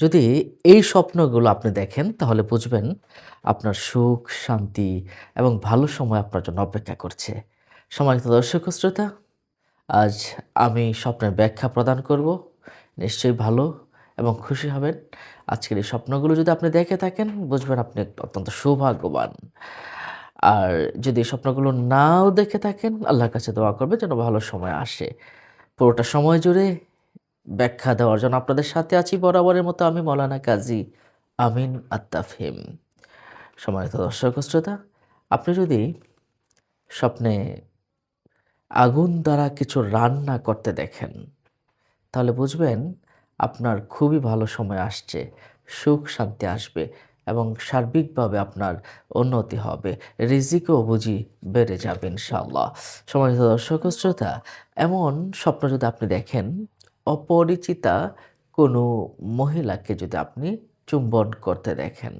যদি এই স্বপ্নগুলো আপনি দেখেন তাহলে বুঝবেন আপনার সুখ, শান্তি এবং ভালো সময় আপনার জন্য অপেক্ষা করছে। সম্মানিত দর্শক শ্রোতা, আজ আমি স্বপ্নের ব্যাখ্যা প্রদান করব। নিশ্চয়ই ভালো এবং খুশি হবেন। আজকের এই স্বপ্নগুলো যদি আপনি দেখে থাকেন বুঝবেন আপনি অত্যন্ত সৌভাগ্যবান। আর যদি স্বপ্নগুলো নাও দেখে থাকেন আল্লাহর কাছে দোয়া করবে যেন ভালো সময় আসে। পুরোটা সময় জুড়ে ব্যাখ্যা দেওয়ার জন্য আপনাদের সাথে আছি বরাবরের মতো আমি মৌলানা কাজী আমিন আত্তাফহিম সম্মানিত দর্শক শ্রোতা, আপনি যদি স্বপ্নে আগুন দ্বারা কিছু রান্না করতে দেখেন, তাহলে বুঝবেন আপনার খুবই ভালো সময় আসছে, সুখ শান্তি আসবে এবং সার্বিকভাবে আপনার উন্নতি হবে, রিজিকও বুঝি বেড়ে যাবে ইনশাআল্লাহ। সম্মানিত দর্শক শ্রোতা, এমন স্বপ্ন যদি আপনি দেখেন অপরিচিতা কোনো মহিলাকে যদি আপনি চুম্বন করতে দেখেন,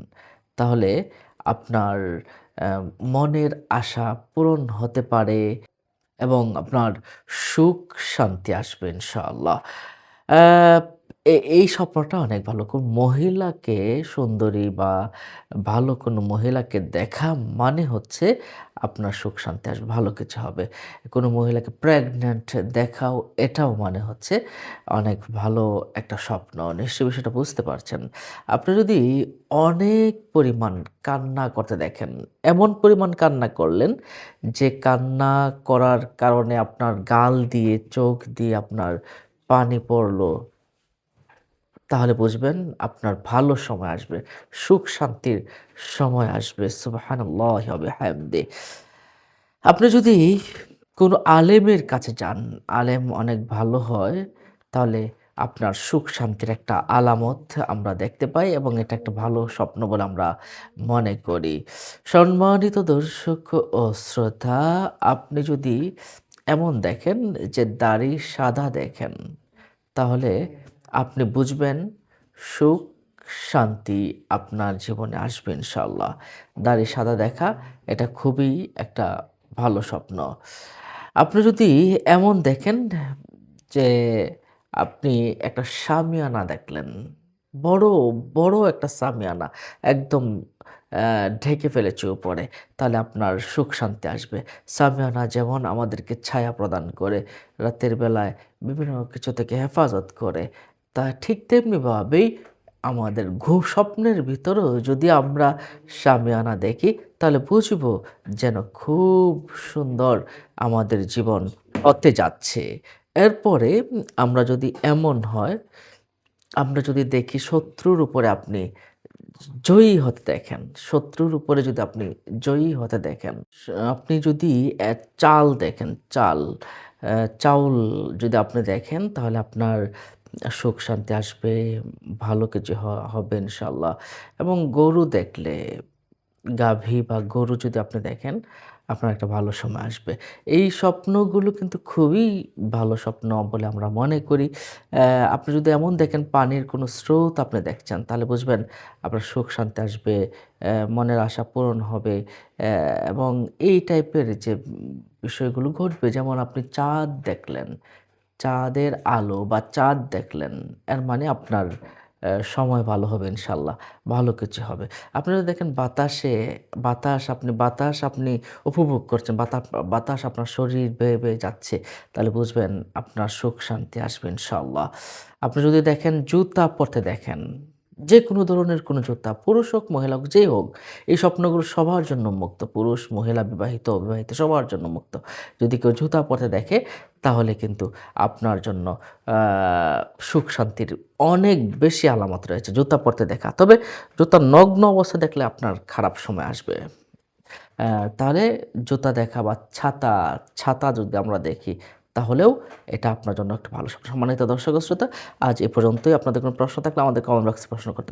তাহলে আপনার মনের আশা পূরণ হতে পারে এবং আপনার সুখ শান্তি আসবে ইনশাআল্লাহ। এই স্বপ্নটা অনেক ভালো। কোন মহিলাকে সুন্দরী বা ভালো কোনো মহিলাকে দেখা মানে হচ্ছে আপনার সুখ শান্তি আসবে, ভালো কিছু হবে। কোনো মহিলাকে প্রেগনেন্ট দেখাও এটাও মানে হচ্ছে অনেক ভালো একটা স্বপ্ন। নিশ্চয়ই বিষয়টা বুঝতে পারছেন। আপনি যদি অনেক পরিমাণ কান্না করতে দেখেন, এমন পরিমাণ কান্না করলেন যে কান্না করার কারণে আপনার গাল দিয়ে, চোখ দিয়ে আপনার পানি পড়ল তাহলে বুঝবেন আপনার ভালো সময় আসবে, সুখ শান্তির সময় আসবে, সুবহানাল্লাহ হবে হামদে আপনি যদি কোনো আলেমের কাছে যান, আলেম অনেক ভালো হয়, তাহলে আপনার সুখ শান্তির একটা আলামত আমরা দেখতে পাই এবং এটা একটা ভালো স্বপ্ন বলে আমরা মনে করি। সম্মানিত দর্শক ও শ্রোতা, আপনি যদি এমন দেখেন যে দাড়ি সাদা দেখেন, তাহলে আপনি বুঝবেন, সুখ, শান্তি আপনার জীবনে আসবে ইনশাল্লাহ দাড়ি সাদা দেখা, এটা খুবই একটা ভালো স্বপ্ন। আপনি যদি এমন দেখেন যে আপনি একটা সামিয়ানা দেখলেন, বড় বড় একটা সামিয়ানা, একদম ঢেকে ফেলেছে উপরে তাহলে আপনার সুখ, শান্তি আসবে। সামিয়ানা যেমন আমাদেরকে ছায়া প্রদান করে, রাতের বেলায় বিভিন্ন কিছু থেকে হেফাজত করে তা ঠিক তেমনিভাবেই আমাদের ঘুম স্বপ্নের ভিতরেও যদি আমরা সামিয়ানা দেখি, তাহলে বুঝব যেন খুব সুন্দর আমাদের জীবন হতে যাচ্ছে। এরপরে আমরা যদি এমন হয়, আমরা যদি দেখি শত্রুর উপরে আপনি জয়ী হতে দেখেন, শত্রুর উপরে যদি আপনি জয়ী হতে দেখেন, আপনি যদি চাল দেখেন, চাল চাউল যদি আপনি দেখেন, তাহলে আপনার সুখ শান্তি আসবে, ভালো কিছু হবে ইনশাল্লাহ এবং গরু দেখলে, গাভী বা গরু যদি আপনি দেখেন, আপনার একটা ভালো সময় আসবে। এই স্বপ্নগুলো কিন্তু খুবই ভালো স্বপ্ন বলে আমরা মনে করি। আপনি যদি এমন দেখেন পানির কোনো স্রোত আপনি দেখছেন, তাহলে বুঝবেন আপনার সুখ শান্তি আসবে মনের আশা পূরণ হবে। এবং এই টাইপের যে বিষয়গুলো ঘটবে, যেমন আপনি চাঁদ দেখলেন চাঁদের আলো বা চাঁদ দেখলেন, এর মানে আপনার সময় ভালো হবে ইনশাল্লাহ, ভালো কিছু হবে। আপনি যদি দেখেন বাতাসে, বাতাস আপনি বাতাস আপনি উপভোগ করছেন, বাতাস বাতাস আপনার শরীর বেয়ে বেয়ে যাচ্ছে, তাহলে বুঝবেন আপনার সুখ শান্তি আসবে ইনশাল্লাহ। আপনি যদি দেখেন জুতা পরতে দেখেন যে কোনো ধরনের কোনো জুতা পুরুষ হোক, মহিলা হোক, যেই হোক, এই স্বপ্নগুলো সবার জন্য মুক্ত। পুরুষ, মহিলা, বিবাহিত, অবিবাহিত, সবার জন্য মুক্ত। যদি কেউ জুতা পথে দেখে, তাহলে কিন্তু আপনার জন্য সুখ, শান্তির অনেক বেশি আলামত রয়েছে জুতা পরতে দেখা। তবে জুতা নগ্ন অবস্থা দেখলে আপনার খারাপ সময় আসবে। তাহলে জুতা দেখা বা ছাতা ছাতা যদি আমরা দেখি তাহলেও এটা আপনার জন্য একটা ভালো সম্মানিত দর্শক শ্রোতা। আজ এ পর্যন্তই। আপনাদের কোনো প্রশ্ন থাকলে আমাদের কমেন্ট বক্সে প্রশ্ন করতে